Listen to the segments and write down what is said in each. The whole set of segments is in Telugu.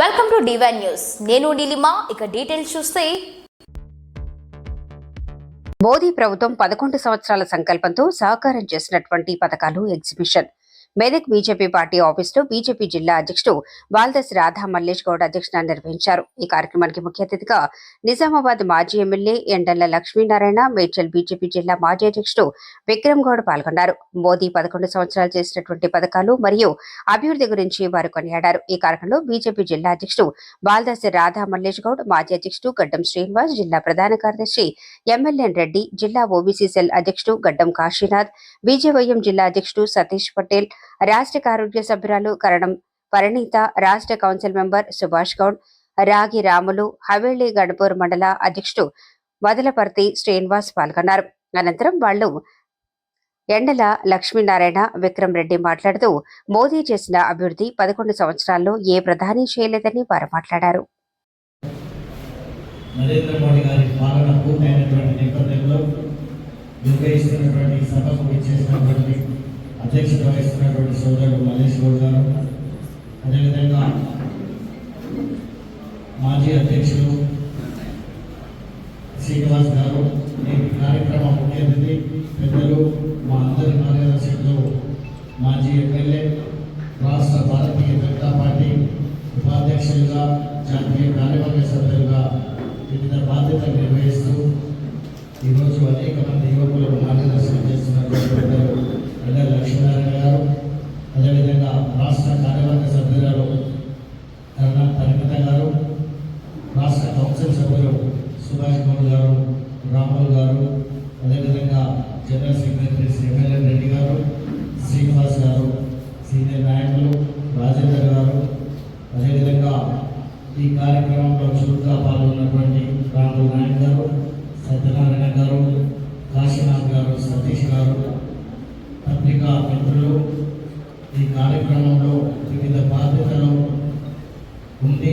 వెల్కమ్ టు డివైన్ న్యూస్ నేను నీలిమా ఇక డీటెయిల్స్ చూస్తే. మోదీ ప్రభుత్వం పదకొండు సంవత్సరాల సంకల్పంతో సహకారం చేసినటువంటి పథకాలు ఎగ్జిబిషన్. మెదక్ బీజేపీ పార్టీ ఆఫీసులో బీజేపీ జిల్లా అధ్యక్షుడు బాల్దస్ రాధా మల్లేష్ గౌడ్ అధ్యక్షత నిర్వహించారు. ఈ కార్యక్రమానికి ముఖ్య అతిథిగా నిజామాబాద్ మాజీ ఎమ్మెల్యే ఎండల్ల లక్ష్మీనారాయణ మేడ్చల్ బీజేపీ జిల్లా మాజీ అధ్యక్షుడు విక్రమ్ గౌడ్ పాల్గొన్నారు. మోదీ పదకొండు సంవత్సరాలు చేసినటువంటి పథకాలు మరియు అభివృద్ధి గురించి వారు కొనియాడారు. ఈ కార్యక్రమంలో బీజేపీ జిల్లా అధ్యక్షుడు బాల్దస్ రాధా మల్లేష్ గౌడ్ మాజీ అధ్యక్షుడు గడ్డం శ్రీనివాస్ జిల్లా ప్రధాన కార్యదర్శి ఎమ్మెల్యేన్ రెడ్డి జిల్లా ఓబీసీ సెల్ అధ్యక్షుడు గడ్డం కాశీనాథ్ బీజేవైఎం జిల్లా అధ్యక్షుడు సతీష్ పటేల్ రాష్ట్ర ఆరోగ్య సభ్యురాలు కరణం పరిణీత రాష్ట్ర కౌన్సిల్ మెంబర్ సుభాష్ గౌడ్ రాగి రాములు హవేళి గణపూర్ మండల అధ్యక్షుడు వదలపర్తి శ్రీనివాస్ పాల్గొన్నారు. అనంతరం వాళ్ళు ఎండల లక్ష్మీనారాయణ విక్రమ్ రెడ్డి మాట్లాడుతూ మోదీ చేసిన అభివృద్ధి పదకొండు సంవత్సరాల్లో ఏ ప్రధాని చేయలేదని వారు మాట్లాడారు. నరేంద్ర మోడీ గారి పాలన పూర్తయినటువంటి నేపథ్యంలో నిర్వహిస్తున్నటువంటి సభకు ఇచ్చేసినటువంటి అధ్యక్షత వహిస్తున్నటువంటి సోదరుడు మల్లేష్ గౌడ్ గారు. అదేవిధంగా మాజీ అధ్యక్షులు శ్రీనివాస్ గారు. ఈ కార్యక్రమం ముఖ్య అతిథి పెద్దలు మా అందరి మార్గదర్శకులు మాజీ ఎమ్మెల్యే రాష్ట్ర భారతీయ జనతా పార్టీ ఉపాధ్యక్షులుగా జాతీయ కార్యవర్గ సభ్యులుగా వివిధ బాధ్యతలు నిర్వహిస్తూ ఈరోజు అనేక మంది యువకులకు మార్గదర్శనం చేస్తున్నారు పెద్దలు ఎండ లక్ష్మీనారాయణ గారు అదేవిధంగా రాష్ట్ర కార్యవర్గ సభ్యురాలు కన్నా పరిమిత గారు రాష్ట్ర కౌన్సిల్ సభ్యులు సుభాష్ గౌడ్ గారు రాములు గారు అదేవిధంగా general secretary Shri MLA Reddy గారు శ్రీనివాస్ గారు సీనియర్ నాయకులు రాజేందర్ గారు అదేవిధంగా ఈ కార్యక్రమంలో చురుగ్గా పాల్గొన్నటువంటి రాములు నాయక్ గారు సత్యనారాయణ గారు కాశీనాథ్ గారు సతీష్ గారు పత్రికా మిత్రులు ఈ కార్యక్రమంలో వివిధ బాధ్యతలు ఉండి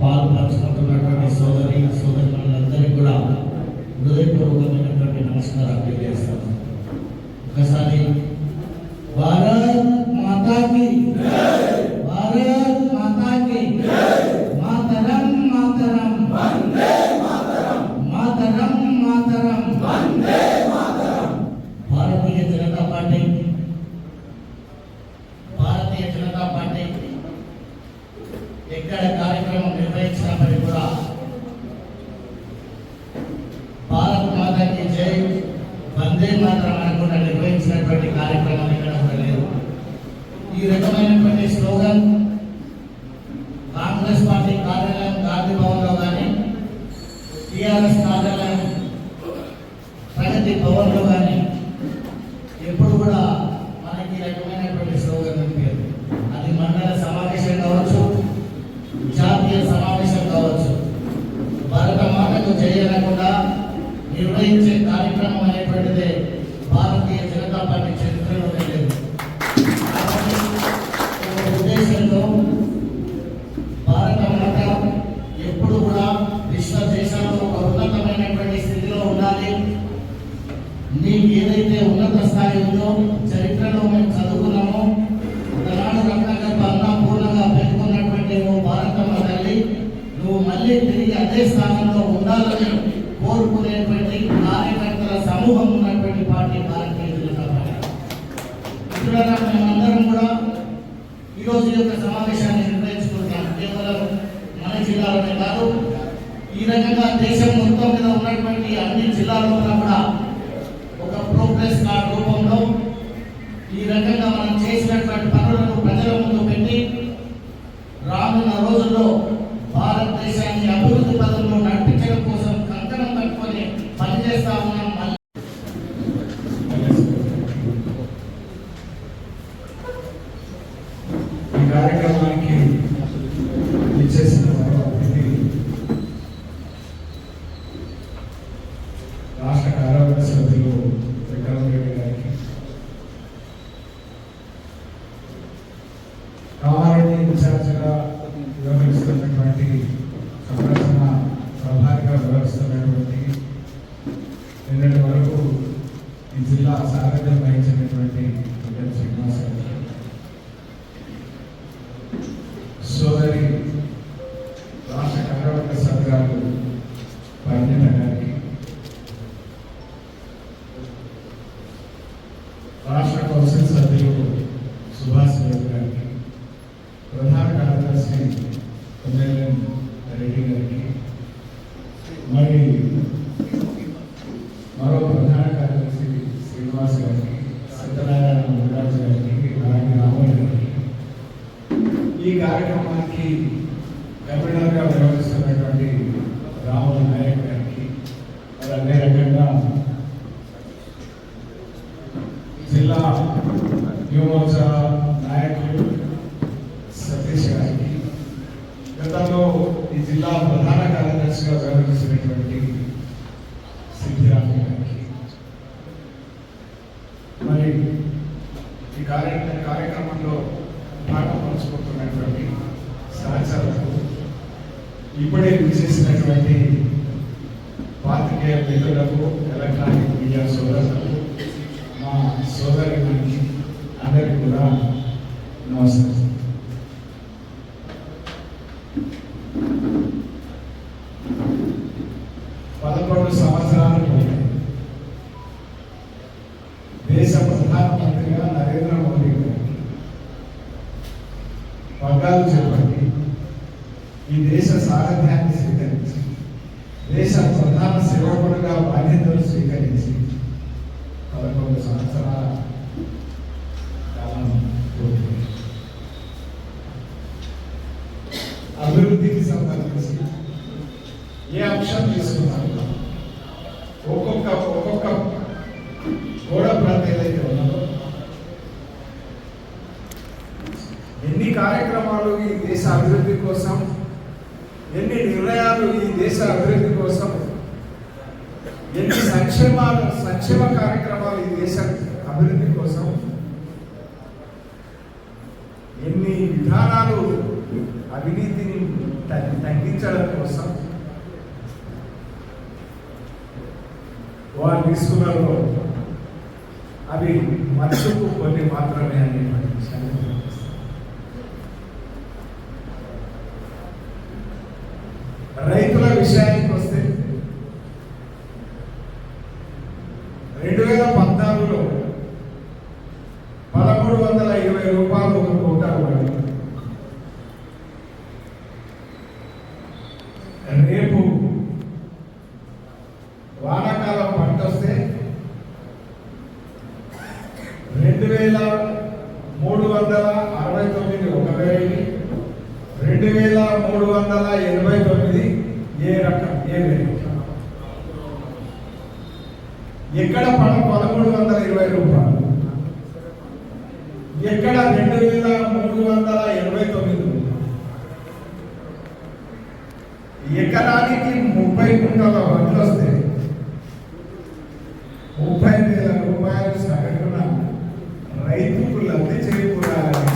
పాల్పంచుకుంటున్నటువంటి సోదరి సోదరులందరికీ కూడా హృదయపూర్వకమైనటువంటి నమస్కారాలు తెలియజేస్తాను ఒకసారి భారత్ మాతాకి భారత్ మాతాకి మాతరం మాతరం మాతరం మాతరం భారతీయ జనతా పార్టీ భారతీయ జనతా పార్టీ ఎక్కడ కార్యక్రమం నిర్వహించినప్పటికీ కూడా భారత్ మాతాకి జై వందే మాత్రం అనుకుంటా నిర్వహించినటువంటి కార్యక్రమం ఎక్కడ కూడా లేదు. ఈ రకమైనటువంటి స్లోగన్ కాంగ్రెస్ పార్టీ కార్యాలయం గాంధీ భవన్లో కానీ టిఆర్ఎస్ కార్యాలయం ప్రగతి భవన్లో కానీ ఎప్పుడు కూడా మనకి ఈ రకమైనటువంటి స్లోగన్ కనిపించదు అది మండల సమావేశం కావచ్చు జాతీయ సమావేశం కావచ్చు. భారత మాటకు జయ అనేటువంటిదే భారతీయ జనతా పార్టీ చరిత్రలో లేదు ఉద్దేశంలో ఉద్దేశంతో భారత మాత ఎప్పుడు కూడా విశ్వ దేశాల్లో ఒక ఉన్నతమైనటువంటి స్థితిలో ఉండాలి. నీకు ఏదైతే ఉన్నత స్థాయి ఉందో చరిత్రలో మేము చదువుకున్నామో. ఒకనాడు రత్నగర్భ అన్నపూర్ణగా పెట్టుకున్నటువంటి నువ్వు భారతమ్మ తల్లి నువ్వు మళ్ళీ తిరిగి అదే స్థానంలో ఉండాలని కోరుకునేటువంటి కార్యకర్తల సమూహం పార్టీ భారతీయ జనతా పార్టీ మిత్రులారా మేమందరం కూడా ఈరోజు యొక్క సమావేశాన్ని నిర్వహించుకుంటాం కేవలం మన జిల్లాలోనే కాదు ఈ రకంగా దేశం మొత్తం మీద ఉన్నటువంటి అన్ని జిల్లాల్లో కూడా ఒక ప్రోగ్రెస్ కార్డ్ రూపం కామారెడ్డి రెడ్డి గారికి మరి మరో ప్రధాన కార్యదర్శి శ్రీనివాస్ గారికి సత్యనారాయణ మురాజు గారికి అలాగే రామయ్య గారికి ఈ కార్యక్రమానికి కన్వీనర్గా వ్యవహరిస్తున్నటువంటి రాముల నాయక్ గారికి మరి అదే రకంగా జిల్లా యువమోర్చా నాయకులు సతీష్ గారికి గతంలో ఈ జిల్లా ప్రధాన కార్యదర్శిగా వ్యవహరిస్తున్నటువంటి సిద్ధిరామయ్య గారికి మరి ఈ కార్య కార్యక్రమంలో భాగం పంచుకుంటున్నటువంటి సహచరులకు ఇప్పుడే విచ్చేసినటువంటి పాత్రికేయ మిత్రులకు ఎలక్ట్రానిక్ మీడియా సోదరులకు మా సోదరి అందరికీ కూడా నమస్కారం. పదకొండు సంవత్సరాలు దేశ ప్రధానమంత్రిగా నరేంద్ర మోడీ గారు పగ్గాలు చెప్పారు ఈ దేశ సారథ్యాన్ని స్వీకరించి దేశ ప్రధాన సేవకుడుగా బాధ్యతలు స్వీకరించి పదకొండు సంవత్సరాల కాలం అభివృద్ధికి సంబంధించి ఏ అంశం తీసుకున్నారు? ఒక్కొక్క ఒక్కొక్క గోడ ప్రాంతం ఏదైతే ఉన్నదో ఎన్ని కార్యక్రమాలు ఈ దేశ అభివృద్ధి కోసం ఎన్ని నిర్ణయాలు ఈ దేశ అభివృద్ధి కోసం? ఎన్ని సంక్షేమాలు సంక్షేమ కార్యక్రమాలు ఈ దేశ అభివృద్ధి కోసం? ఎన్ని విధానాలు అవినీతిని తగ్గించడం కోసం? వారు తీసుకున్నారో. అవి మనసుకు కొన్ని మాత్రమే అని రైతుల విషయానికి వస్తే రెండు వేల పద్నాలుగులో పదమూడు వందల ఇరవై రూపాయలు ఒక కోటాలు పడింది రేపు వానాకాలం పంట వస్తే రెండు వేల మూడు వందల అరవై తొమ్మిది ఒక వెరైటీ రెండు వేల మూడు వందల ఎనభై తొమ్మిది ఏ రకం? ఏ ఎక్కడ పడ పదమూడు వందల ఇరవై రూపాయలు? ఎక్కడ రెండు వేల మూడు వందల ఎనభై తొమ్మిది? ఎకరానికి ముప్పై కుంటల వడ్లు వస్తే ముప్పై వేల రూపాయలు సగటున రైతుకు లబ్ధి చేకూరాలి